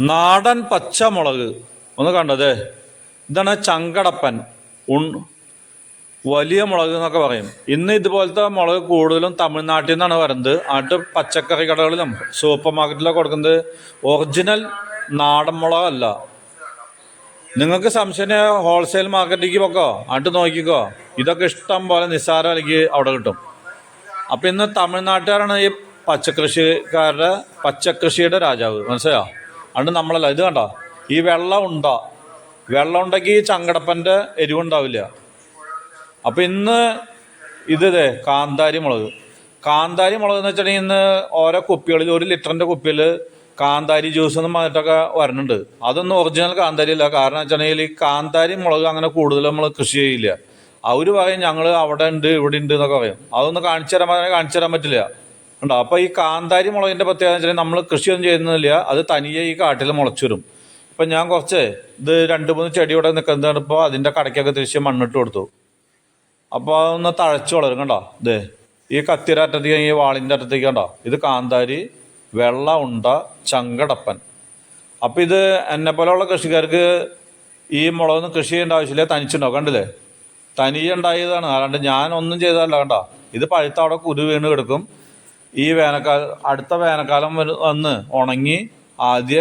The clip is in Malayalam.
നാടൻ പച്ചമുളക്. ഒന്ന് കണ്ടത്? ഇതാണ് ചങ്കടപ്പൻ. ഉൺ വലിയ മുളക് എന്നൊക്കെ പറയും. ഇന്ന് ഇതുപോലത്തെ മുളക് കൂടുതലും തമിഴ്നാട്ടിൽ നിന്നാണ് വരുന്നത്. ആട്ട് പച്ചക്കറി കടകളിലും സൂപ്പർ മാർക്കറ്റിലൊക്കെ കൊടുക്കുന്നത് ഒറിജിനൽ നാടൻ മുളകല്ല. നിങ്ങൾക്ക് സംശയം ഹോൾസെയിൽ മാർക്കറ്റിലേക്ക് പോക്കോ? ആട്ട് നോക്കിക്കോ. ഇതൊക്കെ ഇഷ്ടം പോലെ നിസ്സാര വിലയ്ക്ക് അവിടെ കിട്ടും. അപ്പം ഇന്ന് തമിഴ്നാട്ടുകാരാണ് ഈ പച്ചക്കൃഷിക്കാരുടെ പച്ചക്കൃഷിയുടെ രാജാവ്. മനസ്സിലായോ? അതുകൊണ്ട് നമ്മളല്ല ഇത് കണ്ടോ? ഈ വെള്ളം ഉണ്ടോ? വെള്ളം ഉണ്ടെങ്കിൽ ഈ ചങ്കടപ്പന്റെ എരിവുണ്ടാവില്ല അപ്പം ഇന്ന് ഇത് കാന്താരി മുളക്. കാന്താരി മുളക് എന്ന് വെച്ചിട്ടുണ്ടെങ്കിൽ ഇന്ന് ഓരോ കുപ്പികളിൽ ഒരു ലിറ്ററിന്റെ കുപ്പിയിൽ കാന്താരി ജ്യൂസ് എന്ന് പറഞ്ഞിട്ടൊക്കെ വരുന്നുണ്ട് അതൊന്നും ഒറിജിനൽ കാന്താരി അല്ല. കാരണം വെച്ചിട്ടുണ്ടെങ്കിൽ ഈ കാന്താരി മുളക് അങ്ങനെ കൂടുതൽ നമ്മൾ കൃഷി ചെയ്യില്ല. അവർ പറയും ഞങ്ങൾ അവിടെ ഉണ്ട് ഇവിടെ ഉണ്ട് എന്നൊക്കെ പറയും. അതൊന്ന് കാണിച്ചു തരാൻ പറഞ്ഞാൽ കാണിച്ചു തരാൻ പറ്റില്ല. ഉണ്ടോ? അപ്പോൾ ഈ കാന്താരി മുളകിന്റെ പ്രത്യേകത വെച്ചാൽ നമ്മൾ കൃഷിയൊന്നും ചെയ്യുന്നില്ല. അത് തനിയെ ഈ കാട്ടിൽ മുളച്ചു വരും ഞാൻ കുറച്ച് ഇത് രണ്ട് മൂന്ന് ചെടി ഇവിടെ നിൽക്കുന്നതാണ് ഇപ്പോൾ അതിന്റെ കടയ്ക്കൊക്കെ തിരിച്ച് മണ്ണിട്ട് കൊടുത്തു. അപ്പോൾ അതൊന്ന് തഴച്ചു വളരും കണ്ടോ? ഇത് ഈ കത്തിര അറ്റത്തേക്ക് ഈ വാളിന്റെ അറ്റത്തേക്ക് കണ്ടോ? ഇത് കാന്താരി വെള്ള ഉണ്ട ചങ്കടപ്പൻ. അപ്പം ഇത് എന്നെ പോലെയുള്ള കൃഷിക്കാർക്ക് ഈ മുളകൊന്നും കൃഷി ചെയ്യേണ്ട ആവശ്യമില്ല. തനിച്ചുണ്ടാവും കണ്ടില്ലേ? തനിയുണ്ടായതാണ് അല്ലാണ്ട് ഒന്നും ചെയ്തതല്ല കണ്ടോ? ഇത് പഴുത്ത അവിടെ കുരു വീണ് കിടക്കും. ഈ വേനൽക്കാലം അടുത്ത വേനൽക്കാലം വന്ന് ഉണങ്ങി ആദ്യ